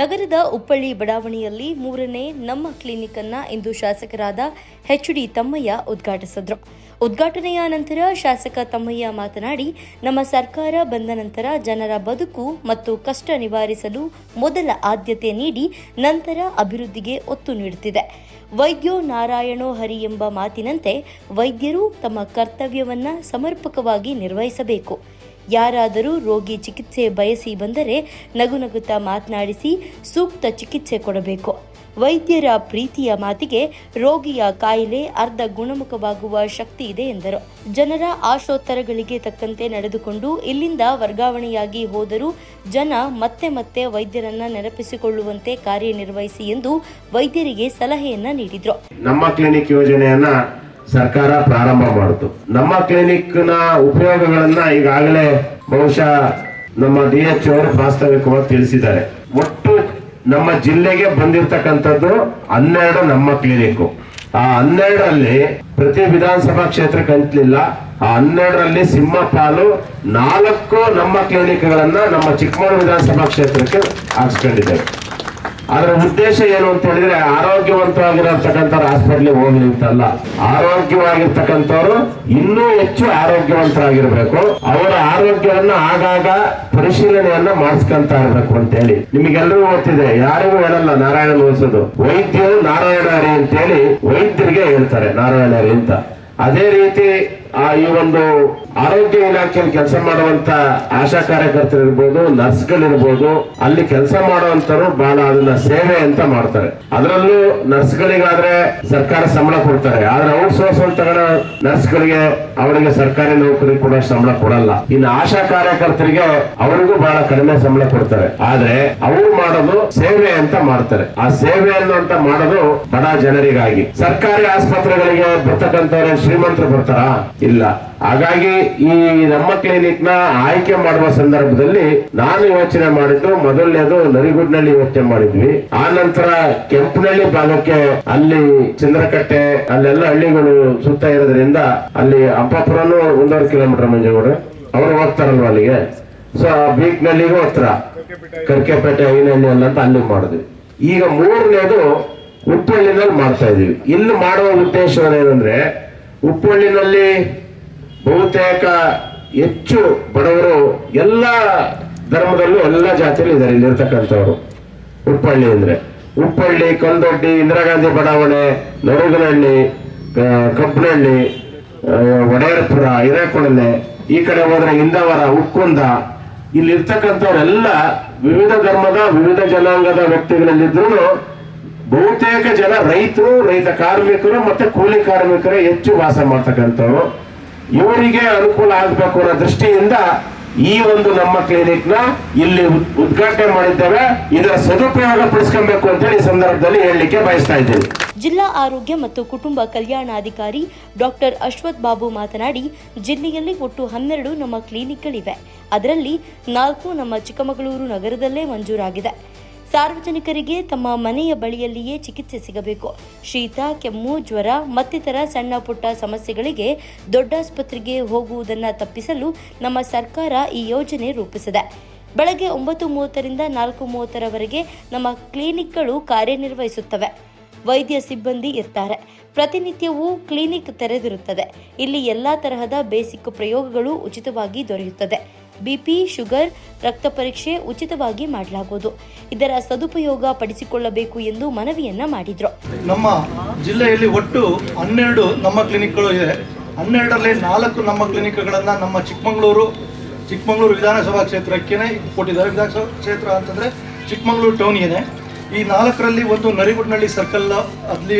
ನಗರದ ಉಪ್ಪಳ್ಳಿ ಬಡಾವಣೆಯಲ್ಲಿ ಮೂರನೇ ನಮ್ಮ ಕ್ಲಿನಿಕ್ ಅನ್ನ ಇಂದು ಶಾಸಕರಾದ ಎಚ್ ಡಿ ತಮ್ಮಯ್ಯ ಉದ್ಘಾಟಿಸಿದ್ರು. ಉದ್ಘಾಟನೆಯ ನಂತರ ಶಾಸಕ ತಮ್ಮಯ್ಯ ಮಾತನಾಡಿ, ನಮ್ಮ ಸರ್ಕಾರ ಬಂದ ನಂತರ ಜನರ ಬದುಕು ಮತ್ತು ಕಷ್ಟ ನಿವಾರಿಸಲು ಮೊದಲ ಆದ್ಯತೆ ನೀಡಿ ನಂತರ ಅಭಿವೃದ್ಧಿಗೆ ಒತ್ತು ನೀಡುತ್ತಿದೆ. ವೈದ್ಯೋ ನಾರಾಯಣೋ ಹರಿ ಎಂಬ ಮಾತಿನಂತೆ ವೈದ್ಯರು ತಮ್ಮ ಕರ್ತವ್ಯವನ್ನು ಸಮರ್ಪಕವಾಗಿ ನಿರ್ವಹಿಸಬೇಕು. ಯಾರಾದರೂ ರೋಗಿ ಚಿಕಿತ್ಸೆ ಬಯಸಿ ಬಂದರೆ ನಗು ನಗುತ್ತಾ ಮಾತನಾಡಿಸಿ ಸೂಕ್ತ ಚಿಕಿತ್ಸೆ ಕೊಡಬೇಕು. ವೈದ್ಯರ ಪ್ರೀತಿಯ ಮಾತಿಗೆ ರೋಗಿಯ ಕಾಯಿಲೆ ಅರ್ಧ ಗುಣಮುಖವಾಗುವ ಶಕ್ತಿ ಇದೆ ಎಂದರು. ಜನರ ಆಶೋತ್ತರಗಳಿಗೆ ತಕ್ಕಂತೆ ನಡೆದುಕೊಂಡು ಇಲ್ಲಿಂದ ವರ್ಗಾವಣೆಯಾಗಿ ಹೋದರೂ ಜನ ಮತ್ತೆ ಮತ್ತೆ ವೈದ್ಯರನ್ನ ನೆನಪಿಸಿಕೊಳ್ಳುವಂತೆ ಕಾರ್ಯನಿರ್ವಹಿಸಿ ಎಂದು ವೈದ್ಯರಿಗೆ ಸಲಹೆಯನ್ನ ನೀಡಿದರು. ನಮ್ಮ ಕ್ಲಿನಿಕ್ ಯೋಜನೆಯನ್ನ ಸರ್ಕಾರ ಪ್ರಾರಂಭ ಮಾಡಿತು. ನಮ್ಮ ಕ್ಲಿನಿಕ್ನ ಉಪಯೋಗಗಳನ್ನ ಈಗಾಗಲೇ ಬಹುಶಃ ನಮ್ಮ ಡಿ ಎಚ್ ಅವರು ಪ್ರಾಸ್ತಾವಿಕವಾಗಿ ತಿಳಿಸಿದ್ದಾರೆ. ಒಟ್ಟು ನಮ್ಮ ಜಿಲ್ಲೆಗೆ ಬಂದಿರತಕ್ಕಂಥದ್ದು ಹನ್ನೆರಡು ನಮ್ಮ ಕ್ಲಿನಿಕ್ ಆ ಹನ್ನೆರಡರಲ್ಲಿ ಪ್ರತಿ ವಿಧಾನಸಭಾ ಕ್ಷೇತ್ರಕ್ಕೆ ಅಂತಲಿಲ್ಲ. ಆ ಹನ್ನೆರಡರಲ್ಲಿ ಸಿಂಹ ಪಾಲು ನಾಲ್ಕು ನಮ್ಮ ಕ್ಲಿನಿಕ್ಗಳನ್ನ ನಮ್ಮ ಚಿಕ್ಕಮಗಳೂರು ವಿಧಾನಸಭಾ ಕ್ಷೇತ್ರಕ್ಕೆ ಹಾಕ್ಸ್ಕೊಂಡಿದ್ದೇವೆ ಅದರ ಉದ್ದೇಶ ಏನು ಅಂತ ಹೇಳಿದ್ರೆ ಆರೋಗ್ಯವಂತವಾಗಿರತಕ್ಕಂಥ ಹಾಸ್ಪಿಟ್ಲಿಗೆ ಹೋಗ್ಲಿ ಅಂತಲ್ಲ. ಆರೋಗ್ಯವಾಗಿರ್ತಕ್ಕಂಥವ್ರು ಇನ್ನೂ ಹೆಚ್ಚು ಆರೋಗ್ಯವಂತರಾಗಿರ್ಬೇಕು. ಅವರ ಆರೋಗ್ಯವನ್ನ ಆಗಾಗ ಪರಿಶೀಲನೆಯನ್ನ ಮಾಡಿಸ್ಕೊಂತ ಇರ್ಬೇಕು ಅಂತ ಹೇಳಿ ನಿಮಗೆಲ್ಲರಿಗೂ ಗೊತ್ತಿದೆ, ಯಾರಿಗೂ ಹೇಳಲ್ಲ ನಾರಾಯಣ ಉಳಿಸೋದು ವೈದ್ಯರು ನಾರಾಯಣ ಹರಿ ಅಂತೇಳಿ ವೈದ್ಯರಿಗೆ ಹೇಳ್ತಾರೆ ನಾರಾಯಣ ಹರಿ ಅಂತ. ಅದೇ ರೀತಿ ಆ, ಈ ಒಂದು ಆರೋಗ್ಯ ಇಲಾಖೆಯಲ್ಲಿ ಕೆಲಸ ಮಾಡುವಂತ ಆಶಾ ಕಾರ್ಯಕರ್ತರಿರ್ಬೋದು ನರ್ಸ್ಗಳಿರ್ಬೋದು, ಅಲ್ಲಿ ಕೆಲಸ ಮಾಡುವಂತರು ಬಹಳ ಅದನ್ನ ಸೇವೆ ಅಂತ ಮಾಡ್ತಾರೆ. ಅದರಲ್ಲೂ ನರ್ಸ್ಗಳಿಗಾದ್ರೆ ಸರ್ಕಾರ ಸಂಬಳ ಕೊಡ್ತಾರೆ. ಆದ್ರೆ ಔಟ್ ಸೋರ್ಸ್ ಅಂತ ನರ್ಸ್ಗಳಿಗೆ ಅವರಿಗೆ ಸರ್ಕಾರಿ ನೌಕರಿ ಕೂಡ ಸಂಬಳ ಕೊಡಲ್ಲ. ಇನ್ನು ಆಶಾ ಕಾರ್ಯಕರ್ತರಿಗೆ ಅವರಿಗೂ ಬಹಳ ಕಡಿಮೆ ಸಂಬಳ ಕೊಡ್ತಾರೆ. ಆದ್ರೆ ಅವರು ಮಾಡೋದು ಸೇವೆ ಅಂತ ಮಾಡ್ತಾರೆ. ಆ ಸೇವೆ ಅಂತ ಮಾಡೋದು ಬಡ ಜನರಿಗಾಗಿ. ಸರ್ಕಾರಿ ಆಸ್ಪತ್ರೆಗಳಿಗೆ ಬರ್ತಕ್ಕಂಥವ್ರೆ ಶ್ರೀಮಂತರು ಬರ್ತಾರಾ? ಇಲ್ಲ. ಹಾಗಾಗಿ ಈ ನಮ್ಮ ಕ್ಲಿನಿಕ್ನ ಆಯ್ಕೆ ಮಾಡುವ ಸಂದರ್ಭದಲ್ಲಿ ನಾನು ಯೋಚನೆ ಮಾಡಿದ್ದು, ಮೊದಲನೇದು ನರಿಗುಡ್ನಲ್ಲಿ ಯೋಚನೆ ಮಾಡಿದ್ವಿ. ಆ ನಂತರ ಕೆಂಪನಹಳ್ಳಿ ಭಾಗಕ್ಕೆ ಅಲ್ಲಿ ಚಂದ್ರಕಟ್ಟೆ, ಅಲ್ಲೆಲ್ಲ ಹಳ್ಳಿಗಳು ಸುತ್ತ ಇರೋದ್ರಿಂದ ಅಲ್ಲಿ ಅಂಪಾಪುರನು ಒಂದೂವರೆ ಕಿಲೋಮೀಟರ್ ಮಂಜೇಗೌಡ ಅವರು ಹೋಗ್ತಾರಲ್ವ ಅಲ್ಲಿಗೆ? ಸೊ ಬೀಕ್ನಲ್ಲಿಗೂ ಹತ್ರ ಕರ್ಕೆಪೇಟೆ ಐನಹಳ್ಳಿ ಅಲ್ಲ ಅಂತ ಅಲ್ಲಿ ಮಾಡಿದ್ವಿ. ಈಗ ಮೂರನೇದು ಉಪ್ಪಳ್ಳಿನಲ್ಲಿ ಮಾಡ್ತಾ ಇದೀವಿ. ಇಲ್ಲಿ ಮಾಡುವ ಉದ್ದೇಶ ಏನಂದ್ರೆ ಉಪ್ಪಳ್ಳಿನಲ್ಲಿ ಬಹುತೇಕ ಹೆಚ್ಚು ಬಡವರು ಎಲ್ಲ ಧರ್ಮದಲ್ಲೂ ಎಲ್ಲ ಜಾತಿಯಲ್ಲಿ ಇದ್ದಾರೆ ಇಲ್ಲಿರ್ತಕ್ಕಂಥವ್ರು ಉಪ್ಪಳ್ಳಿ ಅಂದ್ರೆ. ಉಪ್ಪಳ್ಳಿ ಕಂದೊಡ್ಡಿ, ಇಂದಿರಾ ಗಾಂಧಿ ಬಡಾವಣೆ, ನರುಗನಹಳ್ಳಿ ಕಬ್ಬನಹಳ್ಳಿ ಒಡೆಯರ್ಪುರ, ಹಿರೇಕೊಳಲೆ, ಈ ಕಡೆ ಹೋದ್ರೆ ಇಂದವರ, ಉಕ್ಕುಂದ. ಇಲ್ಲಿರ್ತಕ್ಕಂಥವ್ರೆಲ್ಲ ವಿವಿಧ ಧರ್ಮದ, ವಿವಿಧ ಜನಾಂಗದ ವ್ಯಕ್ತಿಗಳಲ್ಲಿದ್ರು ಬಹುತೇಕ ಜನ ರೈತರು, ರೈತ ಕಾರ್ಮಿಕರು ಮತ್ತೆ ಕೂಲಿ ಕಾರ್ಮಿಕರು ಹೆಚ್ಚು ವಾಸ ಮಾಡ್ತಕ್ಕಂಥವ್ರು. ಇವರಿಗೆ ಅನುಕೂಲ ಆಗಬೇಕು ಅನ್ನೋ ದೃಷ್ಟಿಯಿಂದ ಈ ಒಂದು ನಮ್ಮ ಕ್ಲಿನಿಕ್ನ ಇಲ್ಲಿ ಉದ್ಘಾಟನೆ ಮಾಡಿದ್ದೇವೆ. ಇದರ ಸದುಪಯೋಗ ಪಡಿಸ್ಕೊಬೇಕು ಅಂತೇಳಿ ಈ ಸಂದರ್ಭದಲ್ಲಿ ಹೇಳಲಿಕ್ಕೆ ಬಯಸ್ತಾ ಇದ್ದೇನೆ ಜಿಲ್ಲಾ ಆರೋಗ್ಯ ಮತ್ತು ಕುಟುಂಬ ಕಲ್ಯಾಣಾಧಿಕಾರಿ ಡಾಕ್ಟರ್ ಅಶ್ವಥ್ ಬಾಬು ಮಾತನಾಡಿ, ಜಿಲ್ಲೆಯಲ್ಲಿ ಒಟ್ಟು ಹನ್ನೆರಡು ನಮ್ಮ ಕ್ಲಿನಿಕ್ಗಳಿವೆ. ಅದರಲ್ಲಿ ನಾಲ್ಕು ನಮ್ಮ ಚಿಕ್ಕಮಗಳೂರು ನಗರದಲ್ಲೇ ಮಂಜೂರಾಗಿದೆ. ಸಾರ್ವಜನಿಕರಿಗೆ ತಮ್ಮ ಮನೆಯ ಬಳಿಯಲ್ಲಿಯೇ ಚಿಕಿತ್ಸೆ ಸಿಗಬೇಕು. ಶೀತ, ಕೆಮ್ಮು, ಜ್ವರ, ಮತ್ತಿತರ ಸಣ್ಣ ಪುಟ್ಟ ಸಮಸ್ಯೆಗಳಿಗೆ ದೊಡ್ಡಾಸ್ಪತ್ರೆಗೆ ಹೋಗುವುದನ್ನು ತಪ್ಪಿಸಲು ನಮ್ಮ ಸರ್ಕಾರ ಈ ಯೋಜನೆ ರೂಪಿಸಿದೆ. ಬೆಳಗ್ಗೆ ಒಂಬತ್ತು ಮೂವತ್ತರಿಂದ ನಾಲ್ಕು ಮೂವತ್ತರವರೆಗೆ ನಮ್ಮ ಕ್ಲಿನಿಕ್ಗಳು ಕಾರ್ಯನಿರ್ವಹಿಸುತ್ತವೆ. ವೈದ್ಯ ಸಿಬ್ಬಂದಿ ಇರ್ತಾರೆ. ಪ್ರತಿನಿತ್ಯವೂ ಕ್ಲಿನಿಕ್ ತೆರೆದಿರುತ್ತದೆ. ಇಲ್ಲಿ ಎಲ್ಲ ತರಹದ ಬೇಸಿಕ್ ಪ್ರಯೋಗಗಳು ಉಚಿತವಾಗಿ ದೊರೆಯುತ್ತದೆ. ಬಿಪಿ, ಶುಗರ್, ರಕ್ತ ಪರೀಕ್ಷೆ ಉಚಿತವಾಗಿ ಮಾಡಲಾಗುವುದು. ಇದರ ಸದುಪಯೋಗ ಪಡಿಸಿಕೊಳ್ಳಬೇಕು ಎಂದು ಮನವಿಯನ್ನ ಮಾಡಿದ್ರು. ನಮ್ಮ ಜಿಲ್ಲೆಯಲ್ಲಿ ಒಟ್ಟು ಹನ್ನೆರಡು ನಮ್ಮ ಕ್ಲಿನಿಕ್ಗಳು ಇದೆ. ಹನ್ನೆರಡರಲ್ಲಿ ನಾಲ್ಕು ನಮ್ಮ ಕ್ಲಿನಿಕ್ಗಳನ್ನು ನಮ್ಮ ಚಿಕ್ಕಮಗಳೂರು ಚಿಕ್ಕಮಗಳೂರು ವಿಧಾನಸಭಾ ಕ್ಷೇತ್ರಕ್ಕೆ ಕೊಟ್ಟಿದ್ದಾರೆ. ವಿಧಾನಸಭಾ ಕ್ಷೇತ್ರ ಅಂತಂದರೆ ಚಿಕ್ಕಮಗಳೂರು ಟೌನ್ಗೆ ಈ ನಾಲ್ಕರಲ್ಲಿ ಒಂದು ನರಿಗುಡ್ನಳ್ಳಿ ಸರ್ಕಲ್ ಅಲ್ಲಿ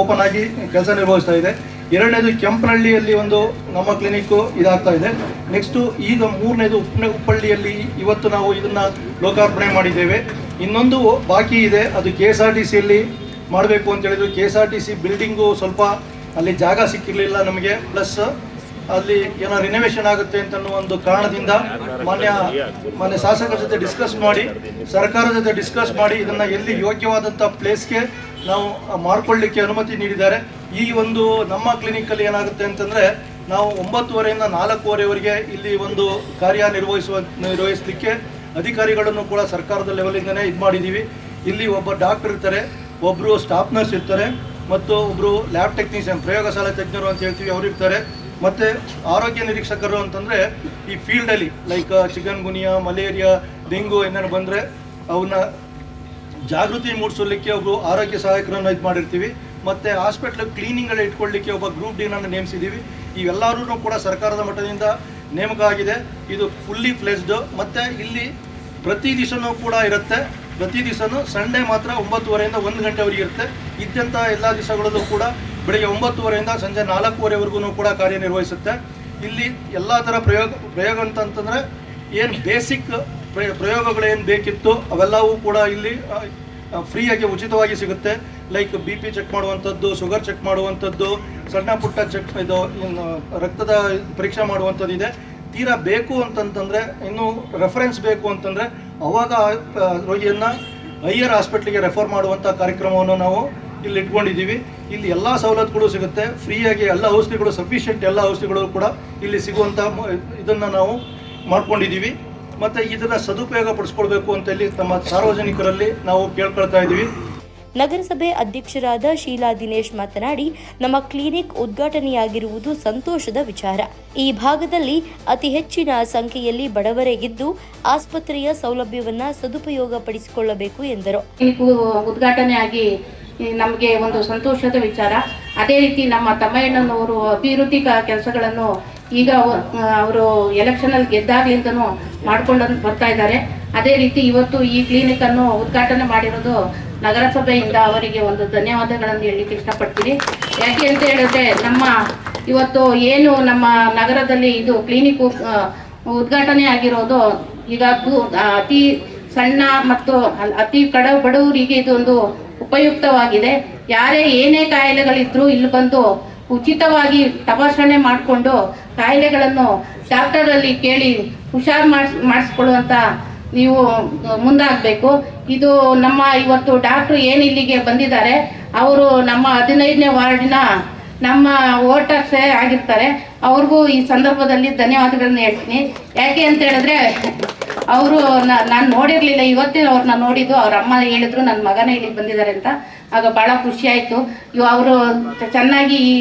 ಓಪನ್ ಆಗಿ ಕೆಲಸ ನಿರ್ವಹಿಸ್ತಾ ಇದೆ. ಎರಡನೇದು ಕೆಂಪನಹಳ್ಳಿಯಲ್ಲಿ ಒಂದು ನಮ್ಮ ಕ್ಲಿನಿಕ್ಕು ಇದಾಗ್ತಾ ಇದೆ. ನೆಕ್ಸ್ಟು ಈಗ ಮೂರನೇದು ಉಪ್ಪ ಉಪ್ಪಳ್ಳಿಯಲ್ಲಿ ಇವತ್ತು ನಾವು ಇದನ್ನು ಲೋಕಾರ್ಪಣೆ ಮಾಡಿದ್ದೇವೆ. ಇನ್ನೊಂದು ಬಾಕಿ ಇದೆ, ಅದು ಕೆ ಎಸ್ ಆರ್ ಟಿ ಸಿಯಲ್ಲಿ ಮಾಡಬೇಕು ಅಂತೇಳಿದ್ರು K S R T C building ಸ್ವಲ್ಪ ಅಲ್ಲಿ ಜಾಗ ಸಿಕ್ಕಿರಲಿಲ್ಲ ನಮಗೆ. ಪ್ಲಸ್ ಅಲ್ಲಿ ಏನೋ ರಿನೋವೇಷನ್ ಆಗುತ್ತೆ ಅಂತ ಒಂದು ಕಾರಣದಿಂದ ಮಾನ್ಯ ಮಾನ್ಯ ಶಾಸಕರ ಜೊತೆ ಡಿಸ್ಕಸ್ ಮಾಡಿ, ಸರ್ಕಾರದ ಜೊತೆ ಡಿಸ್ಕಸ್ ಮಾಡಿ ಇದನ್ನು ಎಲ್ಲಿ ಯೋಗ್ಯವಾದಂಥ ಪ್ಲೇಸ್ಗೆ ನಾವು ಮಾಡ್ಕೊಳ್ಳಿಕ್ಕೆ ಅನುಮತಿ ನೀಡಿದ್ದಾರೆ. ಈ ಒಂದು ನಮ್ಮ ಕ್ಲಿನಿಕಲ್ಲಿ ಏನಾಗುತ್ತೆ ಅಂತಂದರೆ ನಾವು ಒಂಬತ್ತುವರೆಯಿಂದ ನಾಲ್ಕೂವರೆವರೆಗೆ ಇಲ್ಲಿ ಒಂದು ಕಾರ್ಯ ನಿರ್ವಹಿಸುವ, ನಿರ್ವಹಿಸಲಿಕ್ಕೆ ಅಧಿಕಾರಿಗಳನ್ನು ಕೂಡ ಸರ್ಕಾರದ ಲೆವೆಲಿಂದನೇ ಇದು ಮಾಡಿದ್ದೀವಿ ಇಲ್ಲಿ ಒಬ್ಬ ಡಾಕ್ಟರ್ ಇರ್ತಾರೆ ಒಬ್ಬರು ಸ್ಟಾಫ್ ನರ್ಸ್ ಇರ್ತಾರೆ, ಮತ್ತು ಒಬ್ಬರು ಲ್ಯಾಬ್ ಟೆಕ್ನಿಷಿಯನ್ ಪ್ರಯೋಗಶಾಲೆ ತಜ್ಞರು ಅಂತ ಹೇಳ್ತೀವಿ, ಅವರು ಇರ್ತಾರೆ. ಮತ್ತು ಆರೋಗ್ಯ ನಿರೀಕ್ಷಕರು ಅಂತಂದರೆ ಈ ಫೀಲ್ಡಲ್ಲಿ like chikungunya malaria, dengue ಏನಾರು ಬಂದರೆ ಅವನ್ನ ಜಾಗೃತಿ ಮೂಡಿಸಲಿಕ್ಕೆ ಒಬ್ಬರು ಆರೋಗ್ಯ ಸಹಾಯಕರನ್ನು ಇದು ಮಾಡಿರ್ತೀವಿ. ಮತ್ತು ಹಾಸ್ಪಿಟ್ಲ್ ಕ್ಲೀನಿಂಗ್ ಇಟ್ಕೊಳ್ಳಿಕ್ಕೆ ಒಬ್ಬ ಗ್ರೂಪ್ ಡಿನನ್ನು ನೇಮಿಸಿದ್ದೀವಿ ಇವೆಲ್ಲರೂ ಕೂಡ ಸರ್ಕಾರದ ಮಟ್ಟದಿಂದ ನೇಮಕ ಆಗಿದೆ ಇದು ಫುಲ್ಲಿ ಫ್ಲೆಸ್ಡ್ ಮತ್ತು ಇಲ್ಲಿ ಪ್ರತಿ ದಿವಸನೂ ಕೂಡ ಇರುತ್ತೆ. ಪ್ರತಿ ದಿವಸನೂ ಸಂಡೇ ಮಾತ್ರ ಒಂಬತ್ತುವರೆಯಿಂದ ಒಂದು ಗಂಟೆವರೆಗೆ ಇರುತ್ತೆ. ಇದ್ದಂಥ ಎಲ್ಲ ದಿವಸಗಳಲ್ಲೂ ಕೂಡ ಬೆಳಗ್ಗೆ ಒಂಬತ್ತುವರೆಯಿಂದ ಸಂಜೆ ನಾಲ್ಕೂವರೆವರೆಗೂ ಕೂಡ ಕಾರ್ಯನಿರ್ವಹಿಸುತ್ತೆ. ಇಲ್ಲಿ ಎಲ್ಲ ಥರ ಪ್ರಯೋಗ ಪ್ರಯೋಗ ಅಂತಂತಂದರೆ ಏನು ಬೇಸಿಕ್ ಪ್ರಯೋಗಗಳೇನು ಬೇಕಿತ್ತು ಅವೆಲ್ಲವೂ ಕೂಡ ಇಲ್ಲಿ ಫ್ರೀಯಾಗಿ ಉಚಿತವಾಗಿ ಸಿಗುತ್ತೆ. ಲೈಕ್ ಬಿ ಪಿ ಚೆಕ್ ಮಾಡುವಂಥದ್ದು ಶುಗರ್ ಚೆಕ್ ಮಾಡುವಂಥದ್ದು, ಸಣ್ಣ ಪುಟ್ಟ ಚೆಕ್ ಇದು ರಕ್ತದ ಪರೀಕ್ಷೆ ಮಾಡುವಂಥದ್ದು ಇದೆ. ತೀರಾ ಬೇಕು ಅಂತಂತಂದರೆ, ಇನ್ನೂ ರೆಫರೆನ್ಸ್ ಬೇಕು ಅಂತಂದರೆ, ಅವಾಗ ರೋಗಿಯನ್ನು ಹೈಯರ್ ಹಾಸ್ಪಿಟ್ಲಿಗೆ ರೆಫರ್ ಮಾಡುವಂಥ ಕಾರ್ಯಕ್ರಮವನ್ನು ನಾವು ಇಲ್ಲಿ ಇಟ್ಕೊಂಡಿದ್ದೀವಿ. ಇಲ್ಲಿ ಎಲ್ಲ ಸವಲತ್ತುಗಳು ಸಿಗುತ್ತೆ. ಫ್ರೀಯಾಗಿ ಎಲ್ಲ ಔಷಧಿಗಳು ಸಫಿಷಿಯೆಂಟ್ ಎಲ್ಲ ಔಷಧಿಗಳು ಕೂಡ ಇಲ್ಲಿ ಸಿಗುವಂಥ ಇದನ್ನು ನಾವು ಮಾಡ್ಕೊಂಡಿದ್ದೀವಿ. ಮತ್ತು ಇದನ್ನು ಸದುಪಯೋಗ ಪಡಿಸ್ಕೊಳ್ಬೇಕು ಅಂತ ಇಲ್ಲಿ ತಮ್ಮ ಸಾರ್ವಜನಿಕರಲ್ಲಿ ನಾವು ಕೇಳ್ಕೊಳ್ತಾ ಇದ್ದೀವಿ. ನಗರಸಭೆ ಅಧ್ಯಕ್ಷರಾದ ಶೀಲಾ ದಿನೇಶ್ ಮಾತನಾಡಿ ನಮ್ಮ ಕ್ಲಿನಿಕ್ ಉದ್ಘಾಟನೆಯಾಗಿರುವುದು ಸಂತೋಷದ ವಿಚಾರ. ಈ ಭಾಗದಲ್ಲಿ ಅತಿ ಹೆಚ್ಚಿನ ಸಂಖ್ಯೆಯಲ್ಲಿ ಬಡವರೇ ಇದ್ದು ಆಸ್ಪತ್ರೆಯ ಸೌಲಭ್ಯವನ್ನ ಸದುಪಯೋಗಪಡಿಸಿಕೊಳ್ಳಬೇಕು ಎಂದರು. ಉದ್ಘಾಟನೆಯಾಗಿ ನಮಗೆ ಒಂದು ಸಂತೋಷದ ವಿಚಾರ. ಅದೇ ರೀತಿ ನಮ್ಮ ತಮ್ಮಯ್ಯಣ್ಣನವರು ಅಭಿವೃದ್ಧಿ ಕೆಲಸಗಳನ್ನು ಈಗ ಅವರು ಎಲೆಕ್ಷನಲ್ಲಿ ಗೆದ್ದಾಗ್ಲಿಂದನೂ ಮಾಡ್ಕೊಂಡು ಬರ್ತಾ ಇದ್ದಾರೆ. ಅದೇ ರೀತಿ ಇವತ್ತು ಈ ಕ್ಲಿನಿಕ್ ಅನ್ನು ಉದ್ಘಾಟನೆ ಮಾಡಿರೋದು ನಗರಸಭೆಯಿಂದ ಅವರಿಗೆ ಒಂದು ಧನ್ಯವಾದಗಳನ್ನು ಹೇಳಲಿಕ್ಕೆ ಇಷ್ಟಪಡ್ತೀನಿ. ಯಾಕೆ ಅಂತ ಹೇಳಿದ್ರೆ ನಮ್ಮ ಇವತ್ತು ಏನು ನಮ್ಮ ನಗರದಲ್ಲಿ ಇದು ಕ್ಲಿನಿಕ್ ಉದ್ಘಾಟನೆ ಆಗಿರೋದು ಈಗ ಅತಿ ಸಣ್ಣ ಮತ್ತು ಅತಿ ಕಡ ಬಡವರಿಗೆ ಇದೊಂದು ಉಪಯುಕ್ತವಾಗಿದೆ. ಯಾರೇ ಏನೇ ಕಾಯಿಲೆಗಳಿದ್ರೂ ಇಲ್ಲಿ ಬಂದು ಉಚಿತವಾಗಿ ತಪಾಸಣೆ ಮಾಡಿಕೊಂಡು ಕಾಯಿಲೆಗಳನ್ನು ಡಾಕ್ಟರಲ್ಲಿ ಕೇಳಿ ಹುಷಾರು ಮಾಡಿಸ್ ಮಾಡಿಸ್ಕೊಳ್ಳುವಂಥ ನೀವು ಮುಂದಾಗಬೇಕು. ಇದು ನಮ್ಮ ಇವತ್ತು ಡಾಕ್ಟ್ರು ಏನು ಇಲ್ಲಿಗೆ ಬಂದಿದ್ದಾರೆ, ಅವರು ನಮ್ಮ ಹದಿನೈದನೇ ವಾರ್ಡಿನ ನಮ್ಮ ವೋಟರ್ಸೇ ಆಗಿರ್ತಾರೆ, ಅವ್ರಿಗೂ ಈ ಸಂದರ್ಭದಲ್ಲಿ ಧನ್ಯವಾದಗಳನ್ನ ಹೇಳ್ತೀನಿ. ಯಾಕೆ ಅಂತ ಹೇಳಿದ್ರೆ, ಅವರು ನಾನು ನೋಡಿರಲಿಲ್ಲ ಇವತ್ತೇ ಅವ್ರನ್ನ ನೋಡಿದ್ದು, ಅವ್ರ ಅಮ್ಮ ಹೇಳಿದ್ರು ನನ್ನ ಮಗನೇ ಇಲ್ಲಿಗೆ ಬಂದಿದ್ದಾರೆ ಅಂತ. ಆಗ ಭಾಳ ಖುಷಿ ಆಯ್ತು. ಇವು ಅವರು ಚೆನ್ನಾಗಿ ಈ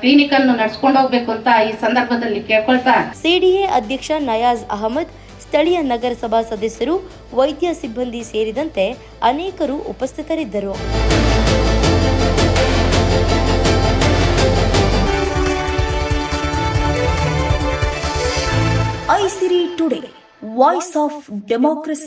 ಕ್ಲಿನಿಕನ್ನು ನಡ್ಸ್ಕೊಂಡು ಹೋಗ್ಬೇಕು ಅಂತ ಈ ಸಂದರ್ಭದಲ್ಲಿ ಕೇಳ್ಕೊಳ್ತಾ. ಸಿಡಿಎ ಅಧ್ಯಕ್ಷ ನಯಾಜ್ ಅಹಮದ್, ಸ್ಥಳೀಯ ನಗರಸಭಾ ಸದಸ್ಯರು, ವೈದ್ಯ ಸಿಬ್ಬಂದಿ ಸೇರಿದಂತೆ ಅನೇಕರು ಉಪಸ್ಥಿತರಿದ್ದರು. Voice of democracy